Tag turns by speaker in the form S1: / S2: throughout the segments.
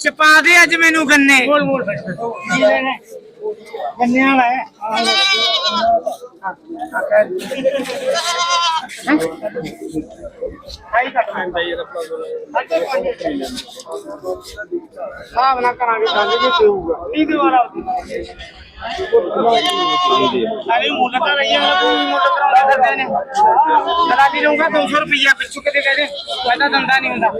S1: ਚਪਾ ਦੇ ਅੱਜ ਮੈਨੂੰ ਗੰਨੇ।
S2: ਬੋਲ ਬੋਲ ਗੰਨੇ ਵਾਲਾ ਹੈ। ਹਾਈ ਕੱਟ ਲੈਂਦਾ ਯਾਰ ਸਾਬ ਨਾ ਕਰਾਂਗੇ ਗੱਲ ਜੇ ਦੇਊਗਾ ਕੀ ਦੀਵਾਰਾ ਅਰੇ ਮੁੱਲ ਤਾਂ ਨਹੀਂ ਆ ਤੂੰ ਮੁੱਲ ਕਰਾਉਂਦਾ ਫਿਰਦੇ ਨੇ। ਦਲਾਲੀ ਲਊਗਾ 200 ਰੁਪਈਆ ਪਿੱਛੂ ਕਿਤੇ ਕਹਦੇ ਪਹਿਲਾਂ ਦੰਦਾ ਨਹੀਂ ਹੁੰਦਾ।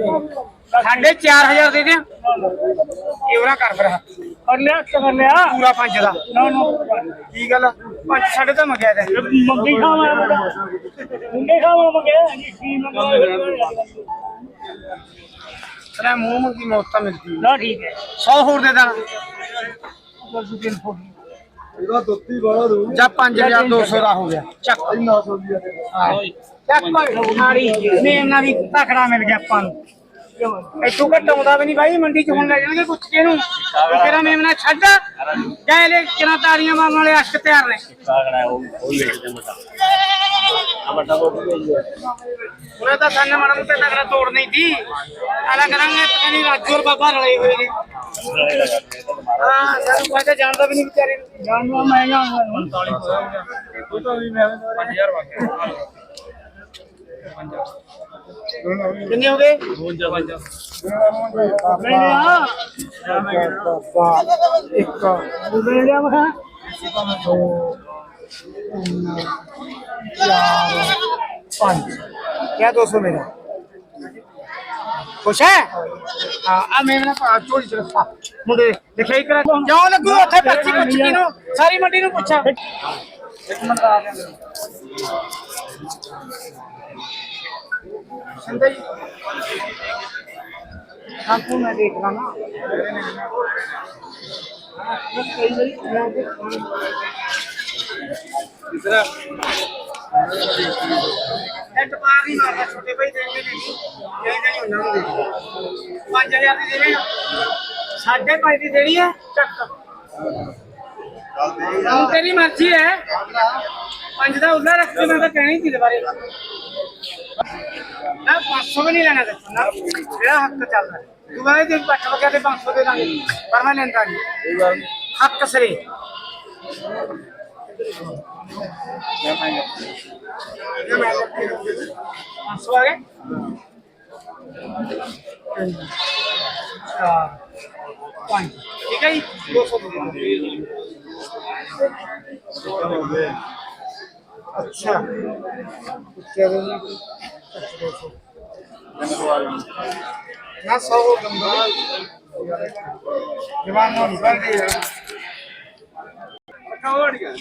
S2: ਸਾਢੇ 4000 ਦੇ ਦੇ। ਇਹਵਰਾ ਕਰ ਫਿਰ ਕਰ ਲਿਆ ਕਰ ਲਿਆ? ਪੂਰਾ ਪੰਜ ਦਾ। ਨਾ ਨਾ। ਕੀ ਗੱਲ ਪੰਜ ਸਾਢੇ ਤਾਂ ਮੰਗਿਆ ਤੇ ਮੰਗੀ ਖਾਵਾਂ ਮੰਗੇ ਖਾਵਾਂ ਮੰਗਿਆ ਕੀ ਮੰਗਿਆ। ਤੇਰਾ ਮੂੰਹ ਮੰਗੀ ਮੌਤ ਤਾਂ ਮਿਲਦੀ ਨਾ ਠੀਕ ਹੈ। 100 ਹੋਰ ਦੇ ਦਾਂ।
S3: ਇਹਦਾ ਦੁੱਤੀ ਬਾਹਲਾ ਦੂ
S1: ਜਾਂ 5200 ਦਾ ਹੋ ਗਿਆ। ਚੱਕ।
S3: 900 ਦੀ ਆ।
S1: ਚੱਕ ਨਾੜੀ ਮੇਮਨਾ ਵੀ ਤਕੜਾ ਮਿਲ ਗਿਆ ਆਪਾਂ ਨੂੰ। ਇੱਥੋਂ ਘੱਟ ਆਉਂਦਾ ਵੀ ਨਹੀਂ ਬਾਈ ਮੰਡੀ ਚ ਹੁਣ ਲੈ ਜਾਣਗੇ ਪੁੱਛ ਕੇ ਨੂੰ ਤੇਰਾ ਮੇਮਨਾ ਛੱਡ ਜਾ। ਲੈ ਕਿਨਾਂ ਤਾੜੀਆਂ ਮਾਰਨ ਵਾਲੇ ਅਸ਼ਕ ਤਿਆਰ ਨੇ। ਉਹਨੇ ਤਾਂ ਸੰਨ ਮਨ ਮੁੱਤੇ ਤਕੜਾ ਤੋੜ ਨਹੀਂ ਦੀ ਆਲਾ ਕਰਾਂਗੇ ਪਤਾ ਨਹੀਂ ਰਾਜੂ ਔਰ ਬਾਬਾ ਰਲੇ ਹੋਏ ਨੇ। ਹਾਂ ਸਾਨੂੰ ਕੋਈ ਤਾਂ ਜਾਣਦਾ ਵੀ ਨਹੀਂ ਵਿਚਾਰੇ ਨੂੰ ਜਾਣਦਾ ਮੈਂ ਜਾਣਦਾ
S3: ਉਹ ਤਾਂ ਵੀ ਮੈਂ
S1: 5000 ਕਿੰਨੇ ਹੋ ਗਏ
S2: ਇੱਕ ਮਿਲ ਲਿਆ ਮਖਾ
S1: ਪੰਜ ਕਿਆ 200 ਮੇਰਾ? ਖੁਸ਼ ਹੈ? ਹਾਂ ਆ ਮੈਂ ਨਾ ਪਾ ਚੋਰੀ ਚ ਰੱਖਾ ਮੁੰਡੇ ਲਿਖਾਈ ਕਰਾ ਕਿਉਂ ਲੱਗੂ ਉੱਥੇ ਪਰਚੀ ਪੁੱਛ ਕੇ ਨੂੰ? ਸਾਰੀ ਮੰਡੀ ਨੂੰ ਪੁੱਛਾ। ਇੱਕ ਮਿੰਟ ਆ ਗਿਆ। ਸੰਦੇ ਹਾਂ ਤੂੰ ਮੈਂ ਦੇਖ ਲਾ ਨਾ।
S3: ਤੀਸਰਾ
S1: ਐਟ ਮਾਰ ਨਹੀਂ ਮਾਰਦਾ ਛੋਟੇ ਭਾਈ ਦੇਣਗੇ ਨਹੀਂ ਦੇਣਗੇ ਨਹੀਂ ਉਹਨਾਂ ਨੂੰ ਦੇ 5000 ਦੀ ਦੇਵੇਗਾ ਸਾਢੇ ਪੰਜ ਦੀ ਦੇਣੀ ਹੈ, ਚੱਕ। ਹੁਣ ਤੇਰੀ ਮਰਜ਼ੀ ਹੈ। ਪੰਜ ਦਾ ਉੱਲਾ ਰੱਖ ਕੇ ਮੈਂ ਤਾਂ ਕਹਿਣੀ ਸੀ ਦੁਬਾਰੇ ਨਾ 500 ਵੀ ਨਹੀਂ ਲੈਣਾ ਦੱਸੋ ਜਿਹੜਾ ਹੱਕ ਚੱਲਦਾ। ਤੂੰ ਬਾਈ ਦੇ ਪੱਟ ਵਗਿਆ ਤੇ 500 ਦੇ ਦਾਂਗੇ, ਪਰ ਮੈਂ ਲੈਂਦਾ ਨਹੀਂ। ਹੱਕ ਸਰੇ। ਪੰਜ ਆ ਗਏ ਚਾਰ ਪੰਜ ਠੀਕ ਹੈ ਜੀ 200 ਦੇ ਅੱਛਾ ਤੇਰੇ ਲਈ ਨਾ ਸੌ ਗੰਦਾ ਜਵਾਨ ਨੂੰ ਬੰਦੇ ਆ